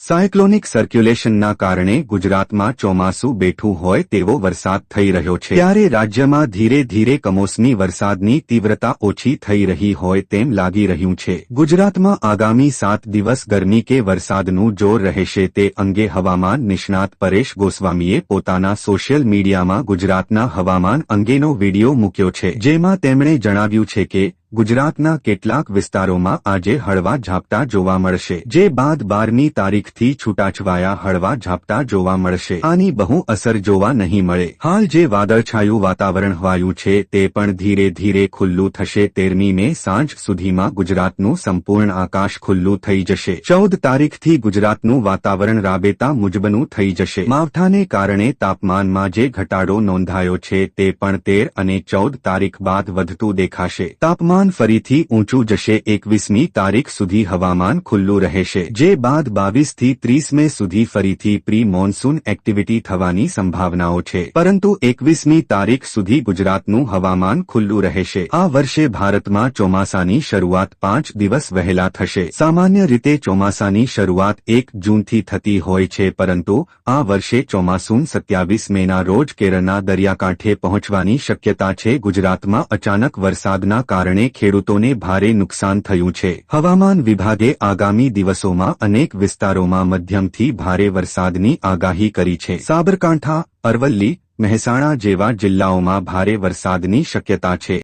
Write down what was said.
Cyclonic સર્ક્યુલેશનના કારણે ગુજરાતમાં ચોમાસું બેઠું હોય તેવો વરસાદ થઈ રહ્યો છે. ત્યારે રાજ્યમાં ધીરે ધીરે કમોસમી વરસાદની તીવ્રતા ઓછી થઈ રહી હોય તેમ લાગી રહ્યું છે. ગુજરાતમાં આગામી સાત દિવસ ગરમી કે વરસાદનું જોર રહેશે તે અંગે હવામાન નિષ્ણાત પરેશ ગોસ્વામીએ પોતાના સોશિયલ મીડિયામાં ગુજરાતના હવામાન અંગેનો વિડિયો મૂક્યો છે. જેમાં તેમણે જણાવ્યું છે કે ગુજરાતના કેટલાક વિસ્તારોમાં આજે હળવા ઝાપટા જોવા મળશે. જે બાદ બારમી તારીખથી છૂટાછવાયા હળવા ઝાપટા જોવા મળશે. આની બહુ અસર જોવા નહીં મળે. હાલ જે વાદળછાયું વાતાવરણ હોવાયું છે તે પણ ધીરે ધીરે ખુલ્લું થશે. તેરમી મે સાંજ સુધીમાં ગુજરાતનું સંપૂર્ણ આકાશ ખુલ્લું થઈ જશે. ચૌદ તારીખથી ગુજરાતનું વાતાવરણ રાબેતા મુજબનું થઈ જશે. માવઠાને કારણે તાપમાનમાં જે ઘટાડો નોંધાયો છે તે પણ તેર અને ચૌદ તારીખ બાદ વધતું દેખાશે. તાપમાન હવામાન ફરીથી ઊંચું જશે. એકવીસમી તારીખ સુધી હવામાન ખુલ્લું રહેશે. જે બાદ બાવીસથી ત્રીસ સુધી ફરીથી પ્રી મોન્સૂન એક્ટિવિટી થવાની સંભાવનાઓ છે. પરંતુ એકવીસમી તારીખ સુધી ગુજરાતનું હવામાન ખુલ્લું રહેશે. આ વર્ષે ભારતમાં ચોમાસાની શરૂઆત પાંચ દિવસ વહેલા થશે. સામાન્ય રીતે ચોમાસાની શરૂઆત એક જૂનથી થતી હોય છે, પરંતુ આ વર્ષે ચોમાસું સત્યાવીસ મેના રોજ કેરળના દરિયાકાંઠે પહોંચવાની શક્યતા છે. ગુજરાતમાં અચાનક વરસાદના કારણે ખેડૂતોને ભારે નુકસાન થયું છે. હવામાન વિભાગે આગામી દિવસોમાં અનેક વિસ્તારોમાં મધ્યમથી ભારે વરસાદની આગાહી કરી છે. સાબરકાંઠા, અરવલ્લી, મહેસાણા જેવા જિલ્લાઓમાં ભારે વરસાદની શક્યતા છે.